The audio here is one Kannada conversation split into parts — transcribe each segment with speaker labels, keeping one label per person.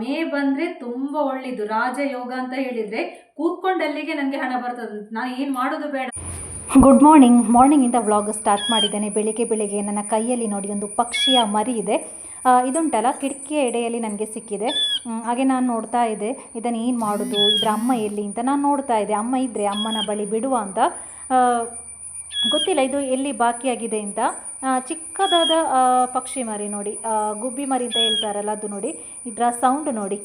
Speaker 1: ಮೇ ಬಂದ್ರೆ ತುಂಬಾ ಒಳ್ಳೇದು. ರಾಜಯೋಗ ಅಂತ ಹೇಳಿದ್ರೆ ಕೂತ್ಕೊಂಡಲ್ಲಿಗೆ ನನಗೆ ಹಣ ಬರ್ತದೆ. ನಾನು ಏನ್ ಮಾಡೋದು ಬೇಡ.
Speaker 2: ಗುಡ್ ಮಾರ್ನಿಂಗ್ ಮಾರ್ನಿಂಗಿಂದ ವ್ಲಾಗ್ ಸ್ಟಾರ್ಟ್ ಮಾಡಿದ್ದೇನೆ. ಬೆಳಿಗ್ಗೆ ಬೆಳಿಗ್ಗೆ ನನ್ನ ಕೈಯಲ್ಲಿ ನೋಡಿ ಒಂದು ಪಕ್ಷಿಯ ಮರಿ ಇದೆ. ಇದುಂಟಲ್ಲ, ಕಿಟಕಿಯ ಎಡೆಯಲ್ಲಿ ನನಗೆ ಸಿಕ್ಕಿದೆ. ಹಾಗೆ ನಾನು ನೋಡ್ತಾ ಇದ್ದೆ. ಇದನ್ನು ಏನು ಮಾಡೋದು? ಇದರ ಅಮ್ಮ ಎಲ್ಲಿ ಅಂತ ನಾನು ನೋಡ್ತಾ ಇದ್ದೆ. ಅಮ್ಮ ಇದ್ದರೆ ಅಮ್ಮನ ಬಳಿ ಬಿಡುವ ಅಂತ. ಗೊತ್ತಿಲ್ಲ, ಇದು ಎಲ್ಲಿ ಬಾಕಿಯಾಗಿದೆ ಅಂತ. ಚಿಕ್ಕದಾದ ಪಕ್ಷಿ ಮರಿ ನೋಡಿ ಗುಬ್ಬಿ ಮರಿ ಅಂತ ಹೇಳ್ತಾರಲ್ಲ ಅದು ನೋಡಿ ಇದರ ಸೌಂಡ್ ನೋಡಿ.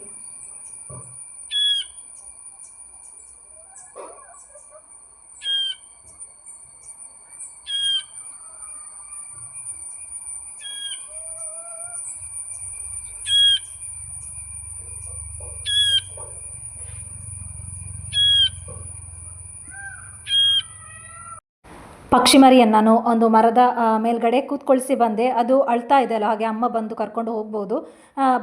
Speaker 2: ಪಕ್ಷಿ ಮರಿಯನ್ನು ನಾನು ಒಂದು ಮರದ ಮೇಲ್ಗಡೆ ಕೂತ್ಕೊಳಿಸಿ ಬಂದೆ. ಅದು ಅಳ್ತಾ ಇದೆ ಅಲ್ಲ ಹಾಗೆ ಅಮ್ಮ ಬಂದು ಕರ್ಕೊಂಡು ಹೋಗ್ಬೋದು.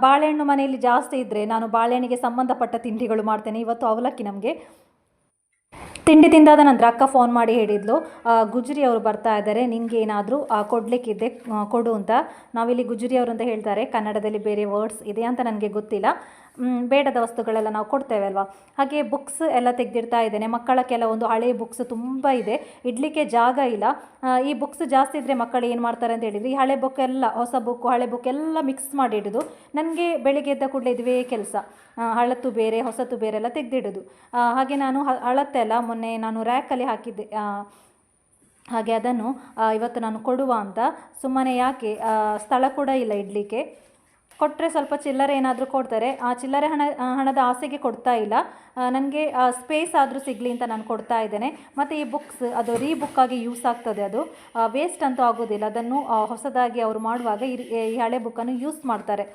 Speaker 2: ಬಾಳೆಹಣ್ಣು ಮನೆಯಲ್ಲಿ ಜಾಸ್ತಿ ಇದ್ದರೆ ನಾನು ಬಾಳೆಹಣ್ಣಿಗೆ ಸಂಬಂಧಪಟ್ಟ ತಿಂಡಿಗಳು ಮಾಡ್ತೇನೆ. ಇವತ್ತು ಅವಲಕ್ಕಿ ನಮಗೆ. ತಿಂಡಿ ತಿಂದಾದ ನಂತರ ಅಕ್ಕ ಫೋನ್ ಮಾಡಿ ಹೇಳಿದ್ಲು ಗುಜರಿ ಅವರು ಬರ್ತಾ ಇದ್ದಾರೆ ನಿಮಗೆ ಏನಾದರೂ ಕೊಡಲಿಕ್ಕಿದೆ ಕೊಡು ಅಂತ. ನಾವಿಲ್ಲಿ ಗುಜರಿ ಅವರು ಅಂತ ಹೇಳ್ತಾರೆ, ಕನ್ನಡದಲ್ಲಿ ಬೇರೆ ವರ್ಡ್ಸ್ ಇದೆ ಅಂತ ನನಗೆ ಗೊತ್ತಿಲ್ಲ. ಬೇಡದ ವಸ್ತುಗಳೆಲ್ಲ ನಾವು ಕೊಡ್ತೇವೆ ಅಲ್ವಾ ಹಾಗೆ ಬುಕ್ಸ್ ಎಲ್ಲ ತೆಗೆದಿಡ್ತಾ ಇದ್ದೇನೆ. ಮಕ್ಕಳ ಕೆಲವೊಂದು ಹಳೆಯ ಬುಕ್ಸ್ ತುಂಬ ಇದೆ. ಇಡಲಿಕ್ಕೆ ಜಾಗ ಇಲ್ಲ. ಈ ಬುಕ್ಸ್ ಜಾಸ್ತಿ ಇದ್ದರೆ ಮಕ್ಕಳು ಏನು ಮಾಡ್ತಾರೆ ಅಂತ ಹೇಳಿದರೆ, ಈ ಹಳೆ ಬುಕ್ ಎಲ್ಲ, ಹೊಸ ಬುಕ್ ಹಳೆ ಬುಕ್ ಎಲ್ಲ ಮಿಕ್ಸ್ ಮಾಡಿ ಇಡೋದು ನನಗೆ ಬೆಳಿಗ್ಗೆ ಎದ್ದ ಕೂಡಲೇ ಇದುವೇ ಕೆಲಸ. ಹಳತ್ತು ಬೇರೆ ಹೊಸತು ಬೇರೆ ಎಲ್ಲ ತೆಗೆದಿಡೋದು. ಹಾಗೆ ನಾನು ಹಳತ್ತೆಲ್ಲ ಮೊನ್ನೆ ನಾನು ರ್ಯಾಕಲ್ಲಿ ಹಾಕಿದ್ದೆ. ಹಾಗೆ ಅದನ್ನು ಇವತ್ತು ನಾನು ಕೊಡುವ ಅಂತ. ಸುಮ್ಮನೆ ಯಾಕೆ? ಸ್ಥಳ ಕೂಡ ಇಲ್ಲ ಇಡಲಿಕ್ಕೆ. ಕೊಟ್ಟರೆ ಸ್ವಲ್ಪ ಚಿಲ್ಲರೆ ಏನಾದರೂ ಕೊಡ್ತಾರೆ. ಆ ಚಿಲ್ಲರೆ ಹಣ ಹಣದ ಆಸೆಗೆ ಕೊಡ್ತಾ ಇಲ್ಲ. ನನಗೆ ಸ್ಪೇಸ್ ಆದರೂ ಸಿಗಲಿ ಅಂತ ನಾನು ಕೊಡ್ತಾ ಇದ್ದೇನೆ. ಮತ್ತು ಈ ಬುಕ್ಸ್ ಅದು ರೀ ಆಗಿ ಯೂಸ್ ಆಗ್ತದೆ ಅದು. ವೇಸ್ಟ್ ಅಂತೂ ಆಗೋದಿಲ್ಲ. ಅದನ್ನು ಹೊಸದಾಗಿ ಅವರು ಮಾಡುವಾಗ ಈ ಹಳೆ ಬುಕ್ಕನ್ನು ಯೂಸ್ ಮಾಡ್ತಾರೆ.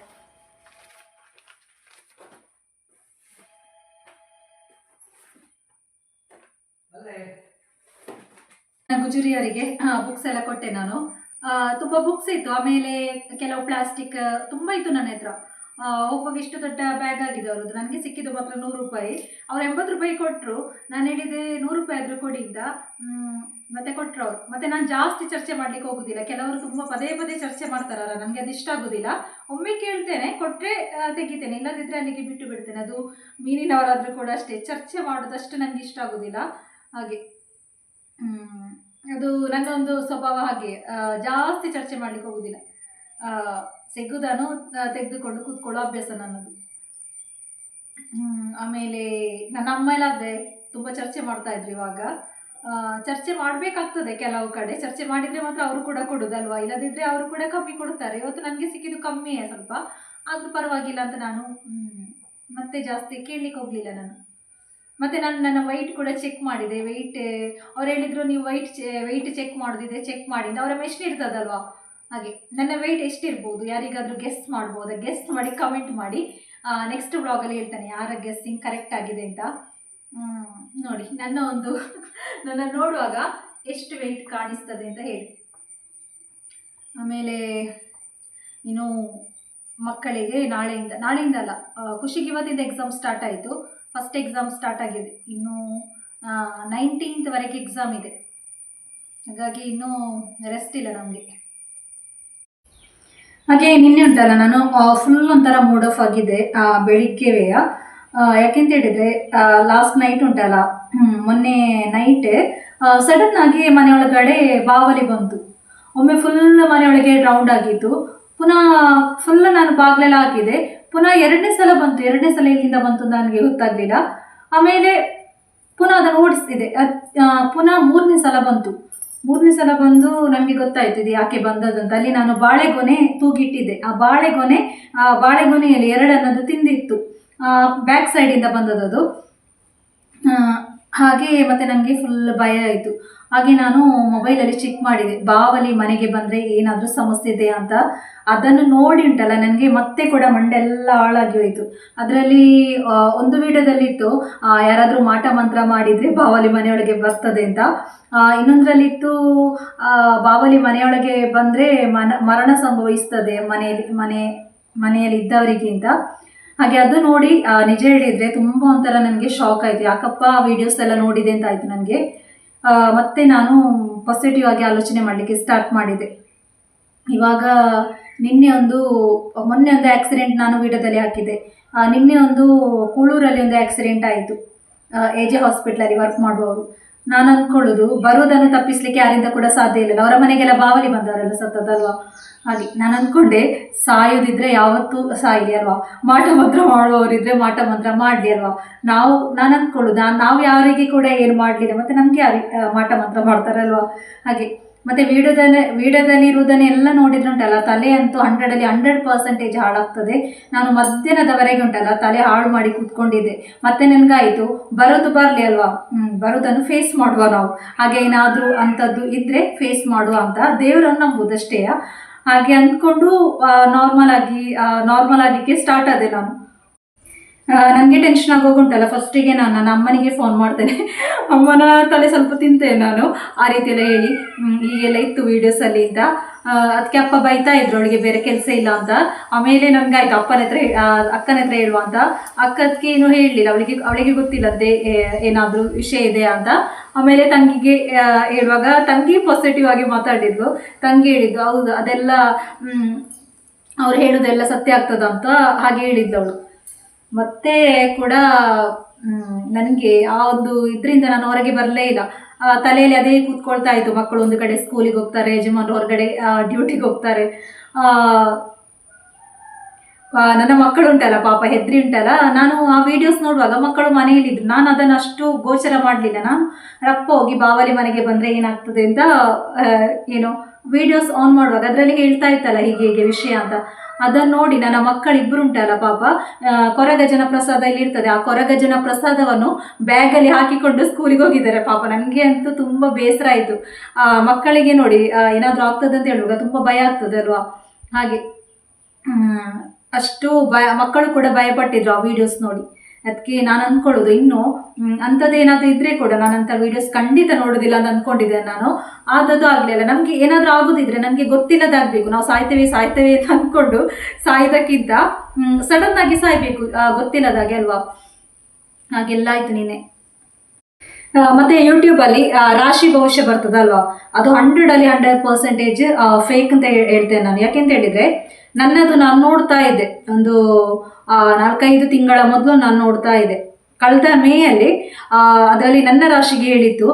Speaker 1: ಗುಜುರಿಯರಿಗೆ ಬುಕ್ಸ್ ಎಲ್ಲ ಕೊಟ್ಟೆ ನಾನು. ತುಂಬಾ ಬುಕ್ಸ್ ಇತ್ತು. ಆಮೇಲೆ ಕೆಲವು ಪ್ಲಾಸ್ಟಿಕ್ ತುಂಬಾ ಇತ್ತು ನನ್ನ ಹತ್ರ. ಒಬ್ಬ ಇಷ್ಟು ದೊಡ್ಡ ಬ್ಯಾಗ್ ಆಗಿದೆ ಅವರದ್ದು. ನನಗೆ ಸಿಕ್ಕಿದ್ದು ಮಾತ್ರ ನೂರು ರೂಪಾಯಿ. ಅವ್ರು ಎಂಬತ್ತು ರೂಪಾಯಿ ಕೊಟ್ಟರು ನಾನು ಹೇಳಿದೆ ನೂರು ರೂಪಾಯಿ ಆದರೂ ಕೊಡಿ ಅಂತ. ಮತ್ತೆ ಕೊಟ್ಟರು ಅವರು. ಮತ್ತೆ ನಾನು ಜಾಸ್ತಿ ಚರ್ಚೆ ಮಾಡ್ಲಿಕ್ಕೆ ಹೋಗುದಿಲ್ಲ. ಕೆಲವರು ತುಂಬಾ ಪದೇ ಪದೇ ಚರ್ಚೆ ಮಾಡ್ತಾರಲ್ಲ, ನನಗೆ ಅದು ಇಷ್ಟ ಆಗುದಿಲ್ಲ. ಒಮ್ಮೆ ಕೇಳ್ತೇನೆ ಕೊಟ್ಟರೆ ತೆಗಿತೇನೆ. ಇಲ್ಲದಿದ್ದರೆ ಅಲ್ಲಿಗೆ ಬಿಟ್ಟು ಬಿಡ್ತೇನೆ. ಅದು ಮೀನಿನವರಾದರೂ ಕೂಡ ಅಷ್ಟೇ. ಚರ್ಚೆ ಮಾಡೋದಷ್ಟು ನನಗೆ ಇಷ್ಟ ಆಗುದಿಲ್ಲ. ಹಾಗೆ. ಅದು ನನ್ನ ಒಂದು ಸ್ವಭಾವ ಹಾಗೆ. ಜಾಸ್ತಿ ಚರ್ಚೆ ಮಾಡ್ಲಿಕ್ಕೆ ಹೋಗುದಿಲ್ಲ. ಆ, ಸಿಗುದನ್ನು ತೆಗೆದುಕೊಂಡು ಕೂತ್ಕೊಳ್ಳೋ ಅಭ್ಯಾಸ ನನ್ನದು. ಆಮೇಲೆ ನನ್ನ ಅಮ್ಮ ಎಲ್ಲ ಆದ್ರೆ ತುಂಬಾ ಚರ್ಚೆ ಮಾಡ್ತಾ ಇದ್ರು ಇವಾಗ. ಚರ್ಚೆ ಮಾಡಬೇಕಾಗ್ತದೆ ಕೆಲವು ಕಡೆ. ಚರ್ಚೆ ಮಾಡಿದ್ರೆ ಮಾತ್ರ ಅವರು ಕೂಡ ಕೊಡುದಲ್ವಾ? ಇಲ್ಲದಿದ್ರೆ ಅವರು ಕೂಡ ಕಮ್ಮಿ ಕೊಡ್ತಾರೆ ಇವತ್ತು ನನಗೆ ಸಿಕ್ಕಿದ್ದು ಕಮ್ಮಿಯೇ ಸ್ವಲ್ಪ. ಆದರೂ ಪರವಾಗಿಲ್ಲ ಅಂತ ನಾನು ಮತ್ತೆ ಜಾಸ್ತಿ ಕೇಳಲಿಕ್ಕೆ ಹೋಗಲಿಲ್ಲ ನಾನು. ಮತ್ತೆ ನಾನು ನನ್ನ ವೈಟ್ ಕೂಡ ಚೆಕ್ ಮಾಡಿದೆ. ವೆಯ್ಟ್ ಅವ್ರು ಹೇಳಿದ್ರು ನೀವು ವೈಟ್ ವೆಯ್ಟ್ ಚೆಕ್ ಮಾಡೋದಿದೆ ಚೆಕ್ ಮಾಡಿ ಅವರ ಮೆಷಿನ್ ಇರ್ತದಲ್ವಾ? ಹಾಗೆ. ನನ್ನ ವೆಯ್ಟ್ ಎಷ್ಟಿರ್ಬೋದು? ಯಾರಿಗಾದರೂ ಗೆಸ್ಟ್ ಮಾಡ್ಬೋದಾ? ಗೆಸ್ಟ್ ಮಾಡಿ ಕಮೆಂಟ್ ಮಾಡಿ. ನೆಕ್ಸ್ಟ್ ಬ್ಲಾಗಲ್ಲಿ ಹೇಳ್ತಾನೆ ಯಾರ ಗೆಸ್ಸಿಂಗ್ ಕರೆಕ್ಟ್ ಆಗಿದೆ ಅಂತ. ನೋಡಿ. ನನ್ನ ಒಂದು, ನನ್ನ ನೋಡುವಾಗ ಎಷ್ಟು ವೆಯ್ಟ್ ಕಾಣಿಸ್ತದೆ ಅಂತ ಹೇಳಿ. ಆಮೇಲೆ, ಇನ್ನು ಮಕ್ಕಳಿಗೆ ನಾಳೆಯಿಂದ ನಾಳೆಯಿಂದ ಅಲ್ಲ ಖುಷಿಗೆ ಇವತ್ತಿಂದ ಎಕ್ಸಾಮ್ ಸ್ಟಾರ್ಟ್ ಆಯಿತು. ಫಸ್ಟ್ ಎಕ್ಸಾಮ್ ಸ್ಟಾರ್ಟ್ ಆಗಿದೆ. ಇನ್ನು ನೈನ್ಟೀನ್ತ್ವರೆಗೆ ಎಕ್ಸಾಮ್ ಇದೆ. ಹಾಗಾಗಿ ಇನ್ನೂ ರೆಸ್ಟ್ ಇಲ್ಲ ನಮಗೆ. ಹಾಗೆ ನಿನ್ನೆ ಉಂಟಲ್ಲ ನಾನು ಫುಲ್ ಒಂಥರ ಮೂಡ್ ಆಫ್ ಆಗಿದೆ ಆ, ಬೆಳಿಗ್ಗೆವೇ ಯಾಕೆ ಯಾಕೆಂತ ಹೇಳಿದ್ರೆ ಲಾಸ್ಟ್ ನೈಟ್ ಉಂಟಲ್ಲ ಮೊನ್ನೆ ನೈಟ್ ಸಡನ್ ಆಗಿ ಮನೆಯೊಳಗಡೆ ಬಾವಲಿ ಬಂತು. ಒಮ್ಮೆ ಫುಲ್ ಮನೆಯೊಳಗೆ ರೌಂಡ್ ಆಗಿತ್ತು. ಪುನಃ ಫುಲ್ ನಾನು ಬಾಗ್ಲೆಲ್ಲ ಹಾಕಿದೆ. ಪುನಃ ಎರಡನೇ ಸಲ ಬಂತು, ಎರಡನೇ ಸಲ ಎಲ್ಲಿಂದ ಬಂತು ನನಗೆ ಗೊತ್ತಾಗಲಿಲ್ಲ. ಆಮೇಲೆ ಪುನಃ ಅದನ್ನು ಓಡಿಸ್ತಿದೆ ಪುನಃ ಮೂರನೇ ಸಲ ಬಂತು. ಮೂರನೇ ಸಲ ಬಂದು ನನಗೆ ಗೊತ್ತಾಯ್ತು, ಇದು ಯಾಕೆ ಬಂದದ್ದು ಅಂತ. ಅಲ್ಲಿ ನಾನು ಬಾಳೆಗೊನೆ ತೂಗಿಟ್ಟಿದ್ದೆ. ಆ ಬಾಳೆಗೊನೆ, ಆ ಬಾಳೆಗೊನೆಯಲ್ಲಿ ಎರಡನ್ನದು ತಿಂದಿತ್ತು. ಬ್ಯಾಕ್ ಸೈಡಿಂದ ಬಂದದ್ದು ಹಾಗೆ ಮತ್ತೆ ನನಗೆ ಫುಲ್ ಭಯ ಆಯಿತು. ಹಾಗೆ ನಾನು ಮೊಬೈಲಲ್ಲಿ ಚೆಕ್ ಮಾಡಿದೆ. ಬಾವಲಿ ಮನೆಗೆ ಬಂದರೆ ಏನಾದರೂ ಸಮಸ್ಯೆ ಇದೆ ಅಂತ. ಅದನ್ನು ನೋಡಿ ಉಂಟಲ್ಲ, ನನಗೆ ಮತ್ತೆ ಕೂಡ ಮಂಡೆಲ್ಲ ಹಾಳಾಗಿ ಹೋಯಿತು. ಅದರಲ್ಲಿ ಒಂದು ವಿಡಿಯೋದಲ್ಲಿತ್ತು ಯಾರಾದರೂ ಮಾಟ ಮಂತ್ರ ಮಾಡಿದರೆ ಬಾವಲಿ ಮನೆಯೊಳಗೆ ಬರ್ತದೆ ಅಂತ. ಇನ್ನೊಂದರಲ್ಲಿತ್ತು ಬಾವಲಿ ಮನೆಯೊಳಗೆ ಬಂದರೆ ಮನ, ಮರಣ ಸಂಭವಿಸ್ತದೆ ಮನೆಯಲ್ಲಿ, ಮನೆ ಮನೆಯಲ್ಲಿ ಇದ್ದವರಿಗೆ ಅಂತ. ಹಾಗೆ ಅದು ನೋಡಿ ನಿಜ ಹೇಳಿದ್ರೆ ತುಂಬ ಒಂಥರ ನನಗೆ ಶಾಕ್ ಆಯಿತು. ಯಾಕಪ್ಪ ವಿಡಿಯೋಸ್ ಎಲ್ಲ ನೋಡಿದೆ ಅಂತ ಆಯ್ತು ನನಗೆ. ಮತ್ತೆ ನಾನು ಪಾಸಿಟಿವ್ ಆಗಿ ಆಲೋಚನೆ ಮಾಡಲಿಕ್ಕೆ ಸ್ಟಾರ್ಟ್ ಮಾಡಿದೆ. ಇವಾಗ ನಿನ್ನೆ ಒಂದು, ಮೊನ್ನೆ ಒಂದು ಆಕ್ಸಿಡೆಂಟ್ ನಾನು ವಿಡಿಯೋದಲ್ಲಿ ಹಾಕಿದ್ದೆ. ನಿನ್ನೆ ಒಂದು ಕೂಳೂರಲ್ಲಿ ಒಂದು ಆಕ್ಸಿಡೆಂಟ್ ಆಯಿತು. ಎ ಜೆ ಹಾಸ್ಪಿಟ್ಲಲ್ಲಿ ವರ್ಕ್ ಮಾಡುವವರು. ನಾನು ಅಂದ್ಕೊಳ್ಳೋದು ಬರುವುದನ್ನು ತಪ್ಪಿಸ್ಲಿಕ್ಕೆ ಯಾರಿಂದ ಕೂಡ ಸಾಧ್ಯ ಇಲ್ಲ ಅವರ ಮನೆಗೆಲ್ಲ ಬಾವಲಿ ಬಂದವರೆಲ್ಲ ಸತ್ತದಲ್ವಾ ಹಾಗೆ, ನಾನು ಅಂದ್ಕೊಂಡೆ ಸಾಯೋದಿದ್ರೆ ಯಾವತ್ತೂ ಸಾಯಿಲಿ ಅಲ್ವಾ? ಮಾಟ ಮಂತ್ರ ಮಾಡುವವರಿದ್ರೆ ಮಾಟ ಮಂತ್ರ ಮಾಡಲಿ ಅಲ್ವಾ? ನಾವು, ನಾನು ಅಂದ್ಕೊಳ್ಳೋದು ನಾವು ಯಾರಿಗೆ ಕೂಡ ಏನು ಮಾಡಲಿಲ್ಲ, ಮತ್ತೆ ನಮಗೆ ಯಾರಿಗೆ ಮಾಟ ಮಂತ್ರ ಮಾಡ್ತಾರಲ್ವಾ? ಹಾಗೆ ಮತ್ತು ವಿಡಿಯೋದಲ್ಲಿ ವಿಡಿಯೋದಲ್ಲಿ ಇರುವುದನ್ನೆಲ್ಲ ನೋಡಿದ್ರೆ ಉಂಟಲ್ಲ ತಲೆ ಅಂತೂ ಹಂಡ್ರೆಡಲ್ಲಿ ಹಂಡ್ರೆಡ್ ಪರ್ಸೆಂಟೇಜ್ ಹಾಳಾಗ್ತದೆ. ನಾನು ಮಧ್ಯಾಹ್ನದವರೆಗೆ ಉಂಟಲ್ಲ, ತಲೆ ಹಾಳು ಮಾಡಿ ಕೂತ್ಕೊಂಡಿದ್ದೆ. ಮತ್ತೆ ನನಗಾಯಿತು, ಬರೋದು ಬರಲಿ ಅಲ್ವಾ? ಬರೋದನ್ನು ಫೇಸ್ ಮಾಡುವ ನಾವು. ಹಾಗೆ ಏನಾದರೂ ಅಂಥದ್ದು ಇದ್ದರೆ ಫೇಸ್ ಮಾಡುವ ಅಂತ. ದೇವರನ್ನು ನಂಬುದಷ್ಟೇ ಹಾಗೆ ಅಂದ್ಕೊಂಡು ನಾರ್ಮಲ್ ಆಗಿ ನಾರ್ಮಲ್ ಆಗಲಿಕ್ಕೆ ಸ್ಟಾರ್ಟ್ ಆದೆ ನಾನು. ನನಗೆ ಟೆನ್ಷನ್ ಆಗೋಗುಂಟಲ್ಲ. ಫಸ್ಟಿಗೆ ನಾನು ನನ್ನ ಅಮ್ಮನಿಗೆ ಫೋನ್ ಮಾಡ್ತೇನೆ. ಅಮ್ಮನ ತಲೆ ಸ್ವಲ್ಪ ತಿಂತೇನೆ ನಾನು. ಆ ರೀತಿಯೆಲ್ಲ ಹೇಳಿ. ಹೀಗೆಲ್ಲ ಇತ್ತು ವೀಡಿಯೋಸಲ್ಲಿ ಅಂತ. ಅದಕ್ಕೆ ಅಪ್ಪ ಬೈತಾ ಇದ್ರು, ಅವಳಿಗೆ ಬೇರೆ ಕೆಲಸ ಇಲ್ಲ ಅಂತ. ಆಮೇಲೆ ನನಗಾಯ್ತು ಅಪ್ಪನ ಹತ್ರ ಅಕ್ಕನ ಹತ್ರ ಹೇಳುವ ಅಂತ. ಅಕ್ಕದಕ್ಕೆ ಏನು ಹೇಳಲಿಲ್ಲ ಅವಳಿಗೆ ಅವಳಿಗೆ ಗೊತ್ತಿಲ್ಲದೆ ಏನಾದರೂ ವಿಷಯ ಇದೆ ಅಂತ. ಆಮೇಲೆ ತಂಗಿಗೆ ಹೇಳುವಾಗ ತಂಗಿ ಪಾಸಿಟಿವ್ ಆಗಿ ಮಾತಾಡಿದ್ಲು. ತಂಗಿ ಹೇಳಿದ್ದು, ಹೌದು, ಅದೆಲ್ಲ ಅವ್ರು ಹೇಳೋದೆಲ್ಲ ಸತ್ಯ ಆಗ್ತದ ಅಂತ ಹಾಗೆ ಹೇಳಿದ್ಲು ಅವಳು. ಮತ್ತೆ ಕೂಡ ನನಗೆ ಆ ಒಂದು ಇದರಿಂದ ನಾನು ಹೊರಗೆ ಬರಲೇ ಇಲ್ಲ. ತಲೆಯಲ್ಲಿ ಅದೇ ಕೂತ್ಕೊಳ್ತಾ ಇತ್ತು. ಮಕ್ಕಳು ಒಂದು ಕಡೆ ಸ್ಕೂಲಿಗೆ ಹೋಗ್ತಾರೆ, ಯಜಮಾನರು ಹೊರಗಡೆ ಡ್ಯೂಟಿಗೆ ಹೋಗ್ತಾರೆ. ನನ್ನ ಮಕ್ಕಳು ಉಂಟಲ್ಲ, ಪಾಪ ಹೆದ್ರಿ ಉಂಟಲ್ಲ. ನಾನು ಆ ವಿಡಿಯೋಸ್ ನೋಡುವಾಗ ಮಕ್ಕಳು ಮನೆಯಲ್ಲಿದ್ದರು ನಾನು ಅದನ್ನು ಅಷ್ಟು ಗೋಚರ ಮಾಡಲಿಲ್ಲ. ನಾನು, ರಪ್ಪ ಹೋಗಿ ಬಾವಲಿ ಮನೆಗೆ ಬಂದರೆ ಏನಾಗ್ತದೆ ಅಂತ ಏನು ವಿಡಿಯೋಸ್ ಆನ್ ಮಾಡುವಾಗ ಅದರಲ್ಲಿ ಹೇಳ್ತಾ ಇತ್ತಲ್ಲ, ಹೀಗೆ ಹೀಗೆ ವಿಷಯ ಅಂತ. ಅದನ್ನು ನೋಡಿ ನನ್ನ ಮಕ್ಕಳಿಬ್ಬರು ಉಂಟಲ್ಲ ಪಾಪ. ಆ, ಕೊರಗಜನ ಪ್ರಸಾದ ಇಲ್ಲಿ ಇರ್ತದೆ. ಆ ಕೊರಗಜನ ಪ್ರಸಾದವನ್ನು ಬ್ಯಾಗಲ್ಲಿ ಹಾಕಿಕೊಂಡು ಸ್ಕೂಲಿಗೆ ಹೋಗಿದ್ದಾರೆ ಪಾಪ. ನನಗೆ ಅಂತೂ ತುಂಬ ಬೇಸರ ಆಯಿತು. ಮಕ್ಕಳಿಗೆ ನೋಡಿ ಏನಾದರೂ ಆಗ್ತದೆ ಅಂತ ಹೇಳುವಾಗ ತುಂಬ ಭಯ ಆಗ್ತದೆ ಅಲ್ವಾ? ಹಾಗೆ ಅಷ್ಟು ಭಯ ಮಕ್ಕಳು ಕೂಡ ಭಯಪಟ್ಟಿದ್ರು ಆ ವಿಡಿಯೋಸ್ ನೋಡಿ. ಅದಕ್ಕೆ ನಾನು ಅಂದ್ಕೊಳ್ಳೋದು ಇನ್ನು ಅಂಥದ್ದೇನಾದರೂ ಇದ್ರೆ ಕೂಡ ನಾನು ಅಂತ ವೀಡಿಯೋಸ್ ಖಂಡಿತ ನೋಡೋದಿಲ್ಲ ಅಂತ ಅನ್ಕೊಂಡಿದ್ದೆ ನಾನು. ಆದದ್ದು ಆಗಲಿಲ್ಲ ನಮಗೆ ಏನಾದರೂ ಆಗೋದಿದ್ರೆ ನಮಗೆ ಗೊತ್ತಿಲ್ಲದಾಗಬೇಕು. ನಾವು ಸಾಯ್ತೇವೆ ಸಾಯ್ತೇವೆ ಅಂತ ಅಂದ್ಕೊಂಡು ಸಡನ್ ಆಗಿ ಸಾಯಬೇಕು. ಗೊತ್ತಿಲ್ಲದಾಗೆ ಅಲ್ವಾ? ಹಾಗೆಲ್ಲ ಆಯ್ತು ನೀನೆ ಮತ್ತೆ ಯೂಟ್ಯೂಬಲ್ಲಿ ಅಲ್ಲಿ ರಾಶಿ ಭವಿಷ್ಯ ಬರ್ತದಲ್ವಾ? ಅದು ಹಂಡ್ರೆಡ್ ಅಲ್ಲಿ ಹಂಡ್ರೆಡ್ ಪರ್ಸೆಂಟೇಜ್ ಫೇಕ್ ಅಂತ ಹೇಳ್ತೇನೆ ನಾನು. ಯಾಕೆಂತ ಹೇಳಿದರೆ ನನ್ನದು ನಾನು ನೋಡ್ತಾ ಇದ್ದೆ. ಒಂದು ನಾಲ್ಕೈದು ತಿಂಗಳ ಮೊದಲು ನಾನು ನೋಡ್ತಾ ಇದ್ದೆ. ಕಳೆದ ಮೇಯಲ್ಲಿ ಅದರಲ್ಲಿ ನನ್ನ ರಾಶಿಗೆ ಹೇಳಿತ್ತು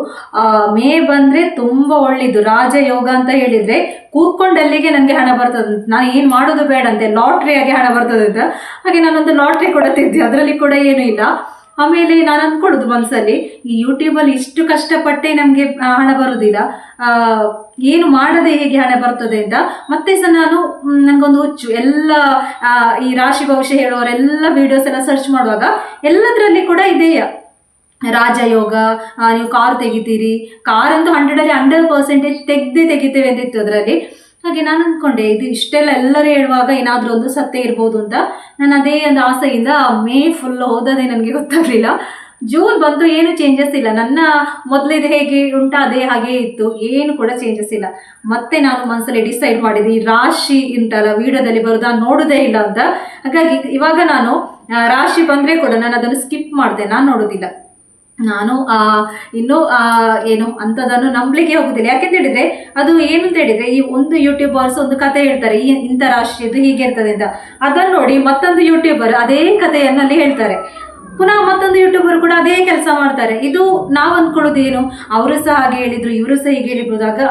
Speaker 1: ಮೇ ಬಂದರೆ ತುಂಬ ಒಳ್ಳೆಯದು, ರಾಜಯೋಗ ಅಂತ ಹೇಳಿದರೆ ಕೂತ್ಕೊಂಡಲ್ಲಿಗೆ ನನಗೆ ಹಣ ಬರ್ತದೆ. ನಾನು ಏನು ಮಾಡೋದು ಬೇಡ ಅಂತೆ, ಲಾಟ್ರಿಯಾಗಿ ಹಣ ಬರ್ತದೆ ಅಂತ ಹಾಗೆ ನಾನೊಂದು ಲಾಟ್ರಿ ಕೂಡ ತೆಗ್ದೆ ಅದರಲ್ಲಿ ಕೂಡ ಏನೂ ಇಲ್ಲ. ಆಮೇಲೆ ನಾನು ಅಂದ್ಕೊಳ್ಳೋದು ಮನಸ್ಸಲ್ಲಿ ಈ ಯೂಟ್ಯೂಬಲ್ಲಿ ಇಷ್ಟು ಕಷ್ಟಪಟ್ಟೆ ನಮಗೆ ಹಣ ಬರೋದಿಲ್ಲ. ಏನು ಮಾಡದೆ ಹೇಗೆ ಹಣ ಬರ್ತದೆ ಅಂತ, ಮತ್ತೆ ಸಹ ನಾನು ನನಗೊಂದು ಹುಚ್ಚು. ಎಲ್ಲ ಈ ರಾಶಿ ಭವಿಷ್ಯ ಹೇಳುವವರೆಲ್ಲ ವಿಡಿಯೋಸ್ ಎಲ್ಲ ಸರ್ಚ್ ಮಾಡುವಾಗ ಎಲ್ಲದರಲ್ಲಿ ಕೂಡ ಇದೆಯಾ ರಾಜಯೋಗ ನೀವು ಕಾರ್ ತೆಗಿತೀರಿ. ಕಾರ್ ಹಂಡ್ರೆಡಲ್ಲಿ ಹಂಡ್ರೆಡ್ ಪರ್ಸೆಂಟೇಜ್ ತೆಗ್ದೇ ತೆಗಿತೇವೆ ಅಂತಿತ್ತು ಅದರಲ್ಲಿ. ಹಾಗೆ ನಾನು ಅಂದ್ಕೊಂಡೆ ಇದು ಇಷ್ಟೆಲ್ಲ ಎಲ್ಲರೂ ಹೇಳುವಾಗ ಏನಾದರೂ ಒಂದು ಸತ್ಯ ಇರ್ಬೋದು ಅಂತ. ನಾನು ಅದೇ ಒಂದು ಆಸೆಯಿಂದ ಮೇ ಫುಲ್ ಓದೋದೇ ನನಗೆ ಗೊತ್ತಾಗಲಿಲ್ಲ. ಜೂನ್ ಬಂತು, ಏನು ಚೇಂಜಸ್ ಇಲ್ಲ. ನನ್ನ ಮೊದಲಿದು ಹೇಗೆ ಉಂಟು, ಅದೇ ಹಾಗೆ ಇತ್ತು. ಏನು ಕೂಡ ಚೇಂಜಸ್ ಇಲ್ಲ. ಮತ್ತೆ ನಾನು ಮನಸ್ಸಲ್ಲಿ ಡಿಸೈಡ್ ಮಾಡಿದೆ ರಾಶಿ ಉಂಟಲ್ಲ, ವಿಡಿಯೋದಲ್ಲಿ ಬರೋದು ನೋಡೋದೇ ಇಲ್ಲ ಅಂತ. ಹಾಗಾಗಿ ಇವಾಗ ನಾನು ರಾಶಿ ಬಂದರೆ ಕೂಡ ನಾನು ಅದನ್ನು ಸ್ಕಿಪ್ ಮಾಡಿದೆ. ನಾನು ನೋಡೋದಿಲ್ಲ. ನಾನು ಆ, ಇನ್ನು ಏನು ಅಂಥದ್ದನ್ನು ನಂಬಲಿಕ್ಕೆ ಹೋಗುದಿಲ್ಲ. ಯಾಕೆಂತ ಹೇಳಿದ್ರೆ ಅದು ಏನು ಅಂತ ಹೇಳಿದ್ರೆ ಈ ಒಂದು ಯೂಟ್ಯೂಬರ್ಸ್ ಒಂದು ಕತೆ ಹೇಳ್ತಾರೆ ಈ ಇಂಥ ರಾಷ್ಟ್ರೀಯದ್ದು ಹೀಗೆ ಇರ್ತದೆ ಅಂತ. ಅದನ್ನು ನೋಡಿ ಮತ್ತೊಂದು ಯೂಟ್ಯೂಬರ್ ಅದೇ ಕಥೆಯನ್ನಲ್ಲಿ ಹೇಳ್ತಾರೆ. ಪುನಃ ಮತ್ತೊಂದು ಯೂಟ್ಯೂಬರ್ ಕೂಡ ಅದೇ ಕೆಲಸ ಮಾಡ್ತಾರೆ. ಇದು ನಾವು ಅಂದ್ಕೊಳ್ಳೋದು ಏನು? ಅವರು ಸಹ ಹಾಗೆ ಹೇಳಿದ್ರು ಇವರು ಸಹ ಹೀಗೆ ಹೇಳಿರ್ಬೋದು ಆಗ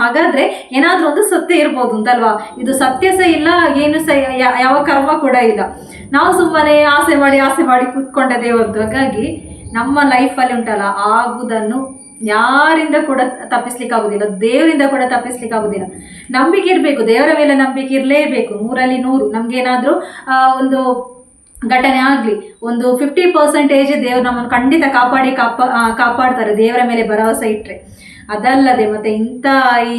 Speaker 1: ಹಾಗಾದ್ರೆ ಏನಾದರೂ ಒಂದು ಸತ್ಯ ಇರ್ಬೋದು ಅಂತಲ್ವಾ? ಇದು ಸತ್ಯ ಸಹ ಇಲ್ಲ ಏನು ಸಹ ಯಾವ ಕರ್ಮ ಕೂಡ ಇಲ್ಲ. ನಾವು ಸುಮ್ಮನೆ ಆಸೆ ಮಾಡಿ ಆಸೆ ಮಾಡಿ ಕೂತ್ಕೊಂಡದೇ ಹೊರತು ಹಾಗಾಗಿ ನಮ್ಮ ಲೈಫಲ್ಲಿ ಉಂಟಲ್ಲ ಆಗುವುದನ್ನು ಯಾರಿಂದ ಕೂಡ ತಪ್ಪಿಸ್ಲಿಕ್ಕೆ ಆಗುದಿಲ್ಲ ದೇವರಿಂದ ಕೂಡ ತಪ್ಪಿಸ್ಲಿಕ್ಕೆ ಆಗುದಿಲ್ಲ ನಂಬಿಕೆ ಇರಬೇಕು, ದೇವರ ಮೇಲೆ ನಂಬಿಕೆ ಇರಲೇಬೇಕು, ನೂರಲ್ಲಿ ನೂರು, ನಮಗೇನಾದರೂ ಒಂದು ಘಟನೆ ಆಗಲಿ, ಒಂದು ಫಿಫ್ಟಿ ಪರ್ಸೆಂಟೇಜ್ ದೇವರು ನಮ್ಮನ್ನು ಖಂಡಿತ ಕಾಪಾಡಿ ಕಾಪಾ ಕಾಪಾಡ್ತಾರೆ, ದೇವರ ಮೇಲೆ ಭರವಸೆ ಇಟ್ಟರೆ ಅದಲ್ಲದೆ ಮತ್ತೆ ಇಂಥ ಈ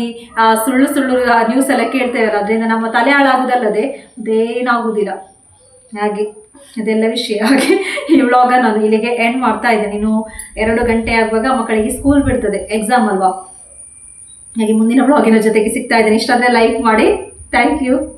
Speaker 1: ಸುಳ್ಳು ಸುಳ್ಳು ನ್ಯೂಸ್ ಎಲ್ಲ ಕೇಳ್ತೇವಲ್ಲ, ಅದರಿಂದ ನಮ್ಮ ತಲೆ ಹಾಳಾಗುವುದಲ್ಲದೆ ಅದೇನಾಗುವುದಿಲ್ಲ ಹಾಗೆ. ಅದೆಲ್ಲ ವಿಷಯ. ಹಾಗೆ ಈ ವ್ಲಾಗ ನಾನು ಇಲ್ಲಿಗೆ ಎಂಡ್ ಮಾಡ್ತಾ ಇದ್ದೇನೆ. ಇನ್ನು ಎರಡು ಗಂಟೆ ಆಗುವಾಗ ಮಕ್ಕಳಿಗೆ ಸ್ಕೂಲ್ ಬಿಡ್ತದೆ ಎಕ್ಸಾಮ್ ಅಲ್ವಾ. ಹಾಗೆ ಮುಂದಿನ ವ್ಲಾಗಿನ ಜೊತೆಗೆ ಸಿಗ್ತಾ ಇದ್ದೇನೆ. ಇಷ್ಟಾದರೆ ಲೈಕ್ ಮಾಡಿ. Thank you